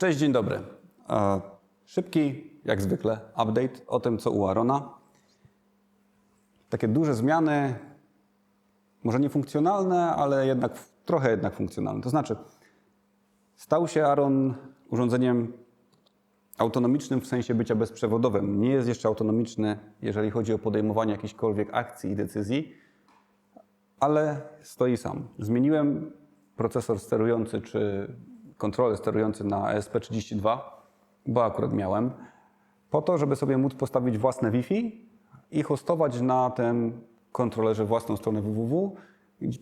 Cześć, dzień dobry. E, Szybki, jak zwykle, update o tym, co u Arona. Takie duże zmiany, może niefunkcjonalne, ale jednak trochę jednak funkcjonalne. To znaczy, stał się Aaron urządzeniem autonomicznym w sensie bycia bezprzewodowym. Nie jest jeszcze autonomiczny, jeżeli chodzi o podejmowanie jakichkolwiek akcji i decyzji, ale stoi sam. Zmieniłem procesor sterujący czy kontroler sterujący na ESP32, bo akurat miałem, po to, żeby sobie móc postawić własne Wi-Fi i hostować na tym kontrolerze własną stronę www,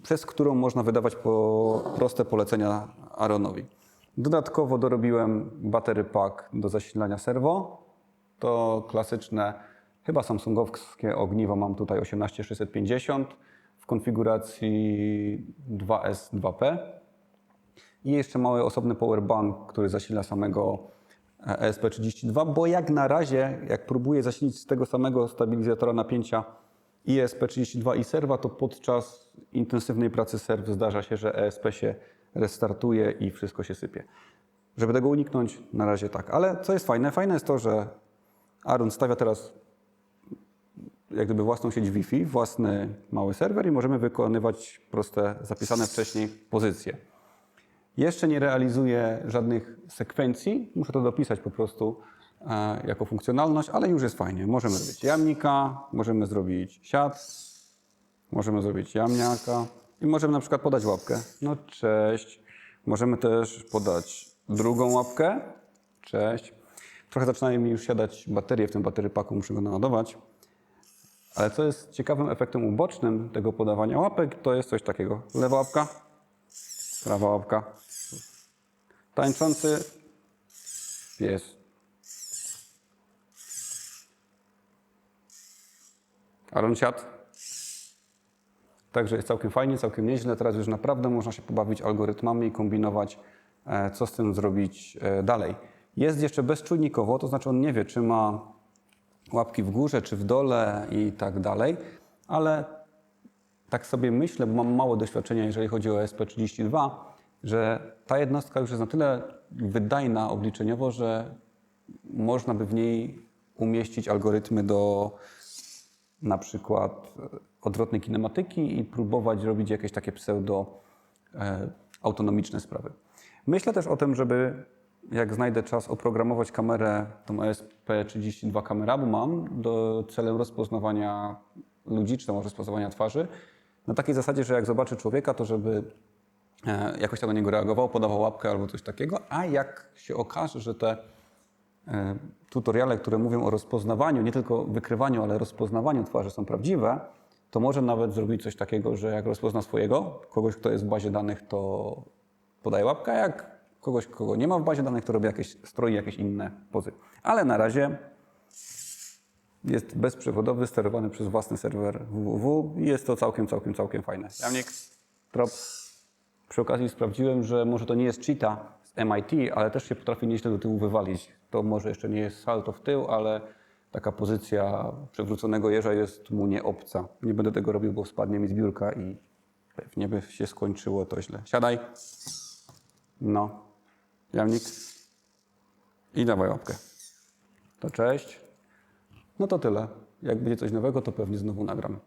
przez którą można wydawać po, proste polecenia Aaronowi. Dodatkowo dorobiłem battery pack do zasilania serwo. To klasyczne, chyba samsungowskie ogniwo mam tutaj 18650 w konfiguracji 2S2P. I jeszcze mały osobny powerbank, który zasila samego e, ESP32, bo jak na razie, jak próbuję zasilić z tego samego stabilizatora napięcia i ESP32 i serwa, to podczas intensywnej pracy serw zdarza się, że ESP się restartuje i wszystko się sypie. Żeby tego uniknąć, na razie tak. Ale co jest fajne? Fajne jest to, że Aaron stawia teraz jak gdyby własną sieć Wi-Fi, własny mały serwer i możemy wykonywać proste, zapisane wcześniej pozycje. Jeszcze nie realizuję żadnych sekwencji, muszę to dopisać po prostu e, jako funkcjonalność, ale już jest fajnie. Możemy zrobić jamnika, możemy zrobić siat, możemy zrobić jamniaka i możemy na przykład podać łapkę. No cześć. Możemy też podać drugą łapkę. Cześć. Trochę zaczynają mi już siadać baterie w tym batery paku, muszę go naładować. Ale co jest ciekawym efektem ubocznym tego podawania łapek, to jest coś takiego. Lewa łapka, prawa łapka. Tańczący pies. Aaron siadł. Także jest całkiem fajnie, całkiem nieźle. Teraz już naprawdę można się pobawić algorytmami i kombinować, e, co z tym zrobić e, dalej. Jest jeszcze bezczujnikowo, to znaczy on nie wie, czy ma łapki w górze, czy w dole i tak dalej, ale tak sobie myślę, bo mam mało doświadczenia, jeżeli chodzi o SP32, że ta jednostka już jest na tyle wydajna obliczeniowo, że można by w niej umieścić algorytmy do na przykład odwrotnej kinematyki i próbować robić jakieś takie pseudo e, autonomiczne sprawy. Myślę też o tym, żeby jak znajdę czas oprogramować kamerę, tą ESP32 kamera, bo mam do celem rozpoznawania ludzi, czy tam rozpoznawania twarzy, na takiej zasadzie, że jak zobaczy człowieka, to żeby e, jakoś tam na niego reagował, podawał łapkę albo coś takiego, a jak się okaże, że te e, tutoriale, które mówią o rozpoznawaniu, nie tylko wykrywaniu, ale rozpoznawaniu twarzy są prawdziwe, to może nawet zrobić coś takiego, że jak rozpozna swojego, kogoś, kto jest w bazie danych, to podaje łapkę, a jak kogoś, kogo nie ma w bazie danych, to robi jakieś, stroi jakieś inne pozy. Ale na razie jest bezprzewodowy, sterowany przez własny serwer www jest to całkiem, całkiem, całkiem fajne. Jamnik, trop. Przy okazji sprawdziłem, że może to nie jest cheetah z MIT, ale też się potrafi nieźle do tyłu wywalić. To może jeszcze nie jest salto w tył, ale taka pozycja przewróconego jeża jest mu nie obca. Nie będę tego robił, bo spadnie mi z biurka i pewnie by się skończyło to źle. Siadaj. No. Jamnik. I dawaj łapkę. To cześć. No to tyle. Jak będzie coś nowego, to pewnie znowu nagram.